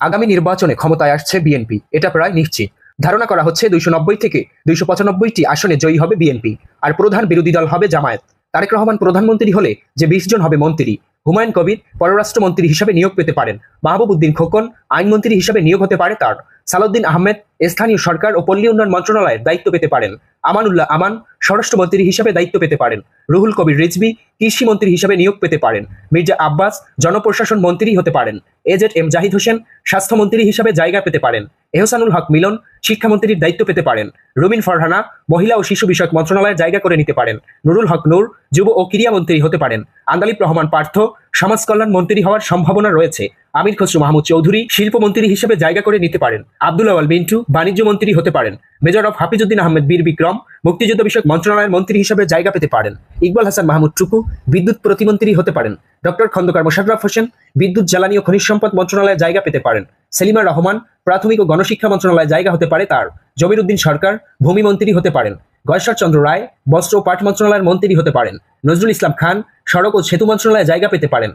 আগামী নির্বাচনে ক্ষমতায় আসছে বিএনপি এটা প্রায় নিশ্চিত। ধারণা করা হচ্ছে দুইশো নব্বই থেকে দুইশো পঁচানব্বইটি আসনে জয়ী হবে বিএনপি আর প্রধান বিরোধী দল হবে জামায়াত। তারেক রহমান প্রধানমন্ত্রী হলে যে বিশ জন হবে মন্ত্রী, হুমায়ুন কবির পররাষ্ট্রমন্ত্রী হিসাবে নিয়োগ পেতে পারেন মাহবুব উদ্দিন খোকন আইনমন্ত্রী হিসেবে নিয়োগ হতে পারে তার, সালাউদ্দিন আহমেদ স্থানীয় সরকার ও পল্লী উন্নয়ন মন্ত্রণালয়ের দায়িত্ব পেতে পারেন। আমানুল্লাহ আমান স্বরাষ্ট্রমন্ত্রী হিসাবে দায়িত্ব পেতে পারেন। রুহুল কবির রিজভি কৃষি মন্ত্রী হিসাবে নিয়োগ পেতে পারেন। মির্জা আব্বাস জনপ্রশাসন মন্ত্রী হতে পারেন। এজেড এম জাহিদ হোসেন স্বাস্থ্যমন্ত্রী হিসাবে জায়গা পেতে পারেন। এহসানুল হক মিলন শিক্ষামন্ত্রীর দায়িত্ব পেতে পারেন। রুমিন ফরহানা মহিলা ও শিশু বিষয়ক মন্ত্রণালয়ের জায়গা করে নিতে পারেন। নুরুল হক নূর যুব ও ক্রীড়া মন্ত্রী হতে পারেন। আন্দালিব রহমান পার্থ সমাজ কল্যাণ মন্ত্রী হওয়ার সম্ভাবনা রয়েছে। আমির খসরু মাহমুদ চৌধুরী শিল্পমন্ত্রী হিসেবে জায়গা করে নিতে পারেন। আব্দুল আওয়াল মিন্টু বাণিজ্য মন্ত্রী হতে পারেন। মেজর অফ হাফিজুদ্দিন আহমেদ বীর বিক্রম, মুক্তিযুদ্ধ বিষয়ক মন্ত্রণালয়ের মন্ত্রী হিসেবে জায়গা পেতে পারেন। ইকবাল হাসান মাহমুদ টুকু, বিদ্যুৎ প্রতিমন্ত্রী হতে পারেন। ডক্টর খন্দকার মোশাররফ হোসেন, বিদ্যুৎ, জ্বালানি ও খনিজ সম্পদ মন্ত্রণালয়ে জায়গা পেতে পারেন। সেলিমা রহমান, প্রাথমিক ও গণশিক্ষা মন্ত্রণালয়ে জায়গা হতে পারে তার। জমির উদ্দিন সরকার, ভূমি মন্ত্রী হতে পারেন। গয়েশ্বর চন্দ্র রায়, বস্ত্র ও পাট মন্ত্রণালয়ের মন্ত্রী হতে পারেন। নজরুল ইসলাম খান, সড়ক ও সেতু মন্ত্রণালয়ে জায়গা পেতে পারেন।